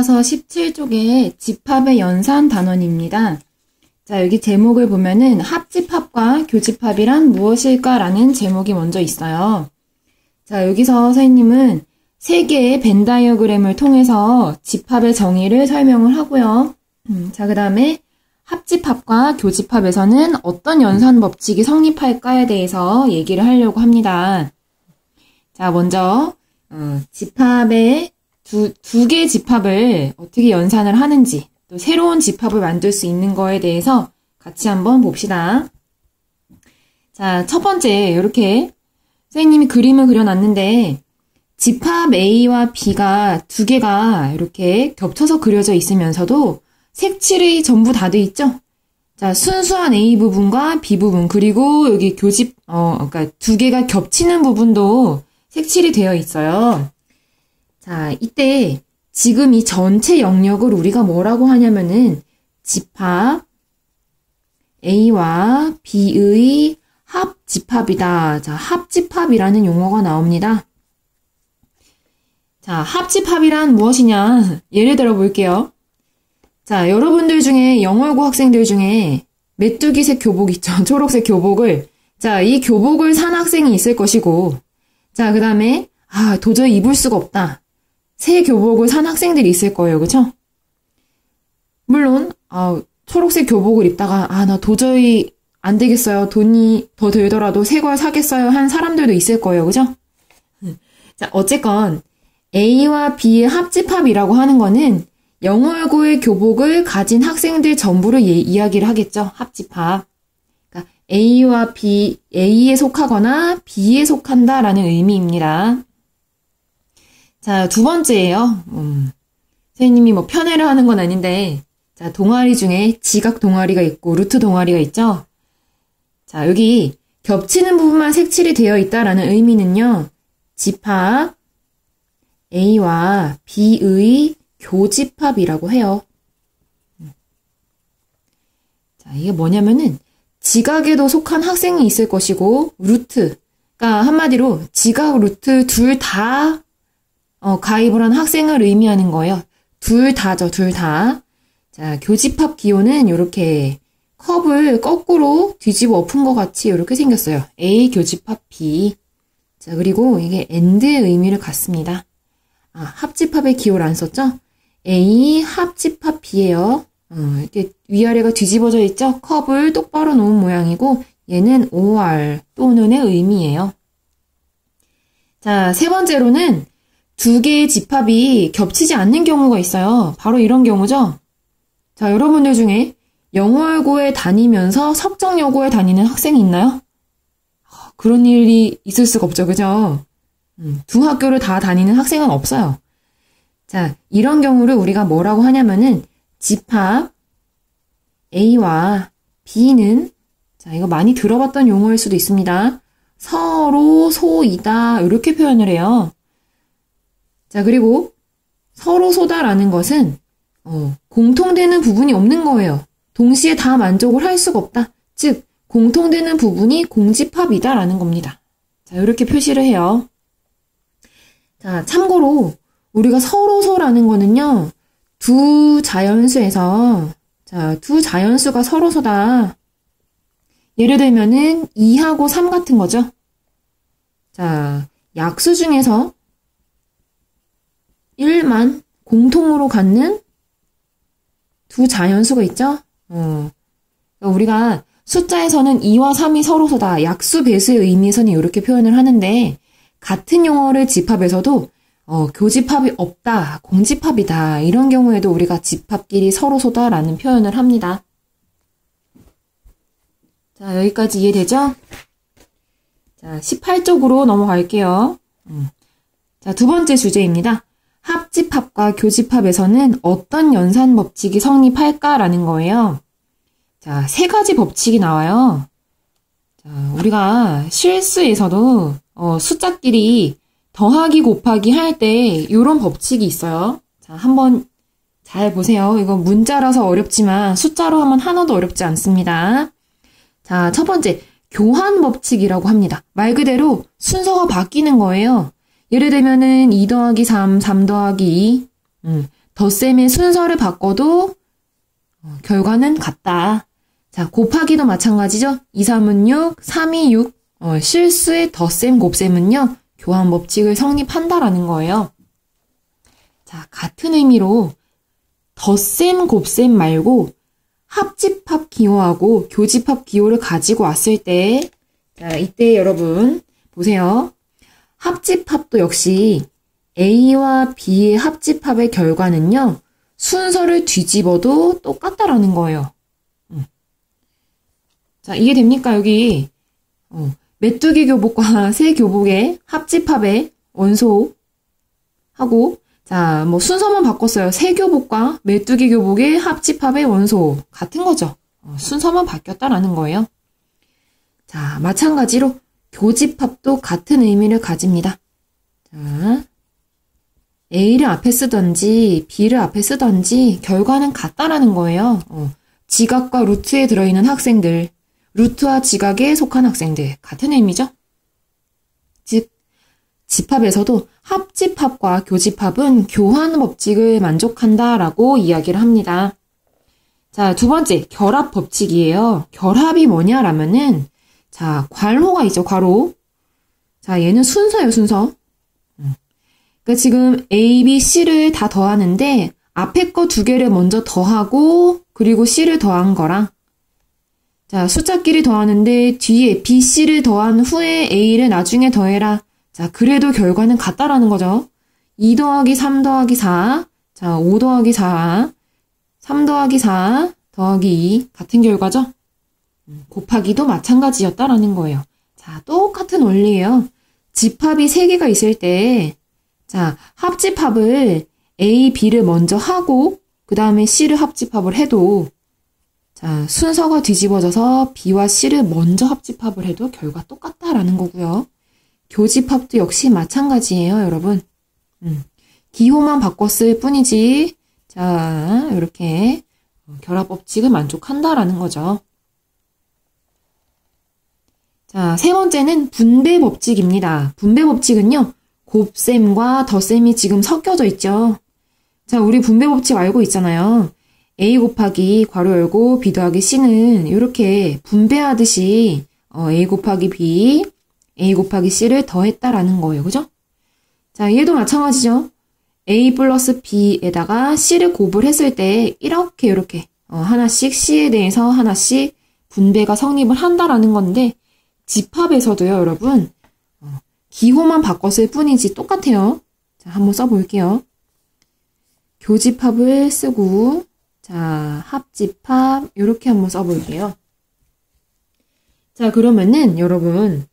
교과서 17쪽에 집합의 연산 단원입니다. 자, 여기 제목을 보면은 합집합과 교집합이란 무엇일까라는 제목이 먼저 있어요. 자, 여기서 선생님은 세 개의 벤 다이어그램을 통해서 집합의 정의를 설명을 하고요. 음, 자, 그 다음에 합집합과 교집합에서는 어떤 연산 법칙이 성립할까에 대해서 얘기를 하려고 합니다. 자, 먼저 어, 집합의 두, 두 개의 집합을 어떻게 연산을 하는지, 또 새로운 집합을 만들 수 있는 거에 대해서 같이 한번 봅시다. 자, 첫 번째, 이렇게 선생님이 그림을 그려놨는데, 집합 A와 B가 두 개가 이렇게 겹쳐서 그려져 있으면서도 색칠이 전부 다 돼 있죠? 자, 순수한 A 부분과 B 부분, 그리고 여기 교집, 어, 그러니까 두 개가 겹치는 부분도 색칠이 되어 있어요. 자, 이때 지금 이 전체 영역을 우리가 뭐라고 하냐면은 집합 A와 B의 합집합이다. 자, 합집합이라는 용어가 나옵니다. 자, 합집합이란 무엇이냐? 예를 들어 볼게요. 자, 여러분들 중에 영어고 학생들 중에 메뚜기색 교복 있죠? 초록색 교복을. 자, 이 교복을 산 학생이 있을 것이고, 자, 그 다음에, 아, 도저히 입을 수가 없다. 새 교복을 산 학생들이 있을 거예요. 그쵸? 물론, 아, 초록색 교복을 입다가, 아, 나 도저히 안 되겠어요. 돈이 더 들더라도 새 걸 사겠어요. 한 사람들도 있을 거예요. 그죠? 자, 어쨌건, A와 B의 합집합이라고 하는 거는 영어고의 교복을 가진 학생들 전부를 예, 이야기를 하겠죠. 합집합. 그러니까 A와 B, A에 속하거나 B에 속한다라는 의미입니다. 자, 두 번째예요. 음, 선생님이 뭐 편애를 하는 건 아닌데, 자, 동아리 중에 지각 동아리가 있고 루트 동아리가 있죠. 자, 여기 겹치는 부분만 색칠이 되어 있다라는 의미는요. 집합 A와 B의 교집합이라고 해요. 자, 이게 뭐냐면은 지각에도 속한 학생이 있을 것이고 루트, 그러니까 한마디로 지각, 루트 둘 다 어, 가입을 한 학생을 의미하는 거예요. 둘 다죠, 둘 다. 자, 교집합 기호는 이렇게 컵을 거꾸로 뒤집어 엎은 것 같이 이렇게 생겼어요. A 교집합 B. 자, 그리고 이게 AND의 의미를 갖습니다. 아, 합집합의 기호를 안 썼죠? A 합집합 B예요. 어, 이렇게 위아래가 뒤집어져 있죠? 컵을 똑바로 놓은 모양이고 얘는 OR 또는의 의미예요. 자, 세 번째로는 두 개의 집합이 겹치지 않는 경우가 있어요. 바로 이런 경우죠. 자, 여러분들 중에 영월고에 다니면서 석정여고에 다니는 학생이 있나요? 그런 일이 있을 수가 없죠. 그죠? 음, 두 학교를 다 다니는 학생은 없어요. 자, 이런 경우를 우리가 뭐라고 하냐면은 집합 A와 B는 자, 이거 많이 들어봤던 용어일 수도 있습니다. 서로 소이다 이렇게 표현을 해요. 자, 그리고 서로 소다라는 것은 어, 공통되는 부분이 없는 거예요. 동시에 다 만족을 할 수가 없다. 즉, 공통되는 부분이 공집합이다라는 겁니다. 자, 이렇게 표시를 해요. 자, 참고로 우리가 서로소라는 거는요. 두 자연수에서 자, 두 자연수가 서로소다. 예를 들면은 2하고 3 같은 거죠. 자, 약수 중에서 1만 공통으로 갖는 두 자연수가 있죠? 어. 그러니까 우리가 숫자에서는 2와 3이 서로서다. 약수 배수의 의미에서는 이렇게 표현을 하는데 같은 용어를 집합에서도 어, 교집합이 없다, 공집합이다 이런 경우에도 우리가 집합끼리 서로서다라는 표현을 합니다. 자 여기까지 이해되죠? 자 18쪽으로 넘어갈게요. 음. 자두 번째 주제입니다. 합집합과 교집합에서는 어떤 연산 법칙이 성립할까라는 거예요. 자, 세 가지 법칙이 나와요. 자, 우리가 실수에서도 어, 숫자끼리 더하기 곱하기 할 때 이런 법칙이 있어요. 자, 한번 잘 보세요. 이거 문자라서 어렵지만 숫자로 하면 하나도 어렵지 않습니다. 자, 첫 번째 교환 법칙이라고 합니다. 말 그대로 순서가 바뀌는 거예요. 예를 들면은 2 더하기 3, 3 더하기 2, 음, 덧셈의 순서를 바꿔도 어, 결과는 같다. 자, 곱하기도 마찬가지죠. 2, 3은 6, 3이 6. 어, 실수의 덧셈, 곱셈은요. 교환 법칙을 성립한다라는 거예요. 자, 같은 의미로 덧셈, 곱셈 말고 합집합 기호하고 교집합 기호를 가지고 왔을 때, 자, 이때 여러분, 보세요. 합집합도 역시 A와 B의 합집합의 결과는요, 순서를 뒤집어도 똑같다라는 거예요. 음. 자, 이해됩니까? 여기, 어, 메뚜기 교복과 새 교복의 합집합의 원소 하고 자, 뭐 순서만 바꿨어요. 새 교복과 메뚜기 교복의 합집합의 원소 같은 거죠. 어, 순서만 바뀌었다라는 거예요. 자, 마찬가지로 교집합도 같은 의미를 가집니다. 자, A를 앞에 쓰던지 B를 앞에 쓰던지 결과는 같다라는 거예요. 어, 지각과 루트에 들어있는 학생들 루트와 지각에 속한 학생들 같은 의미죠. 즉 집합에서도 합집합과 교집합은 교환 법칙을 만족한다라고 이야기를 합니다. 자, 두 번째 결합 법칙이에요. 결합이 뭐냐라면은 자, 괄호가 있죠, 괄호. 자, 얘는 순서예요, 순서. 음. 그러니까 지금 A, B, C를 다 더하는데 앞에 거 두 개를 먼저 더하고 그리고 C를 더한 거랑 자, 숫자끼리 더하는데 뒤에 B, C를 더한 후에 A를 나중에 더해라. 자, 그래도 결과는 같다라는 거죠. 2 더하기 3 더하기 4. 자, 5 더하기 4. 3 더하기 4 더하기 2. 같은 결과죠? 음, 곱하기도 마찬가지였다라는 거예요. 자, 똑같은 원리예요. 집합이 3개가 있을 때, 자, 합집합을 A, B를 먼저 하고, 그 다음에 C를 합집합을 해도 자, 순서가 뒤집어져서 B와 C를 먼저 합집합을 해도 결과 똑같다라는 거고요. 교집합도 역시 마찬가지예요, 여러분. 음, 기호만 바꿨을 뿐이지. 자, 이렇게 결합 법칙을 만족한다라는 거죠. 자, 세 번째는 분배 법칙입니다. 분배 법칙은요, 곱셈과 덧셈이 지금 섞여져 있죠. 자, 우리 분배 법칙 알고 있잖아요. a 곱하기 괄호 열고 b 더하기 c는 이렇게 분배하듯이 어, a 곱하기 b, a 곱하기 c를 더했다라는 거예요. 그죠? 자, 얘도 마찬가지죠. a 플러스 b에다가 c를 곱을 했을 때 이렇게 이렇게 어, 하나씩 c에 대해서 하나씩 분배가 성립을 한다라는 건데 집합에서도요, 여러분 어, 기호만 바꿨을 뿐이지 똑같아요. 자, 한번 써볼게요. 교집합을 쓰고 자, 합집합 이렇게 한번 써볼게요. 자, 그러면은 여러분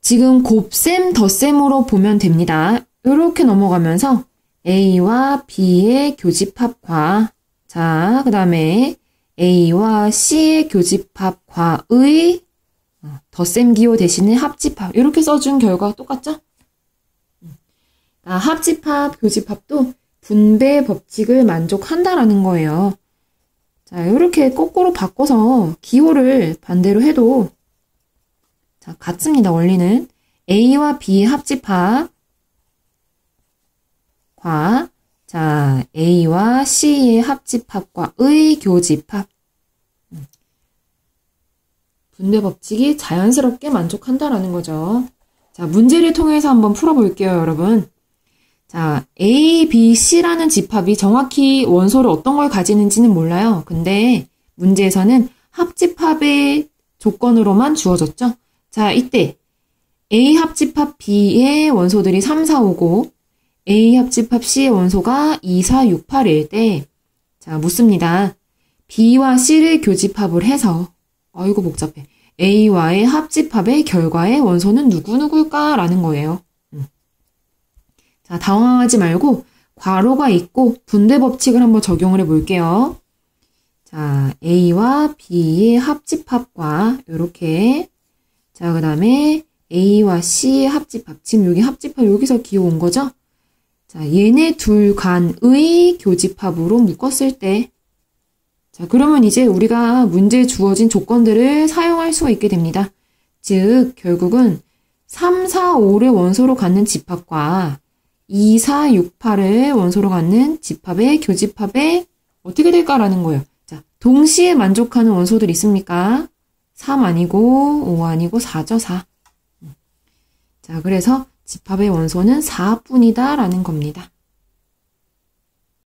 지금 곱셈, 덧셈으로 보면 됩니다. 이렇게 넘어가면서 A와 B의 교집합과 자, 그 다음에 A와 C의 교집합과의 어, 덧셈 기호 대신에 합집합 이렇게 써준 결과가 똑같죠? 아, 합집합, 교집합도 분배 법칙을 만족한다라는 거예요. 자, 이렇게 거꾸로 바꿔서 기호를 반대로 해도 자, 같습니다. 원리는 A와 B의 합집합 과 자, A와 C의 합집합과 의 교집합 음. 분배 법칙이 자연스럽게 만족한다라는 거죠. 자, 문제를 통해서 한번 풀어볼게요, 여러분. 자, A, B, C라는 집합이 정확히 원소를 어떤 걸 가지는지는 몰라요. 근데 문제에서는 합집합의 조건으로만 주어졌죠. 자, 이때 A 합집합 B의 원소들이 3, 4, 5고 A 합집합 C의 원소가 2, 4, 6, 8일 때 자, 묻습니다. B와 C를 교집합을 해서 아이고 복잡해. A와의 합집합의 결과의 원소는 누구누구일까? 라는 거예요. 자, 당황하지 말고 괄호가 있고 분배 법칙을 한번 적용을 해 볼게요. 자, A와 B의 합집합과 이렇게 자, 그 다음에 A와 C의 합집합. 지금 여기 합집합 여기서 기어온 거죠? 자, 얘네 둘 간의 교집합으로 묶었을 때 자, 그러면 이제 우리가 문제에 주어진 조건들을 사용할 수가 있게 됩니다. 즉, 결국은 3, 4, 5를 원소로 갖는 집합과 2, 4, 6, 8을 원소로 갖는 집합의 교집합의 어떻게 될까라는 거예요. 자, 동시에 만족하는 원소들 있습니까? 3 아니고 5 아니고 4죠, 4. 자, 그래서 집합의 원소는 4뿐이다 라는 겁니다.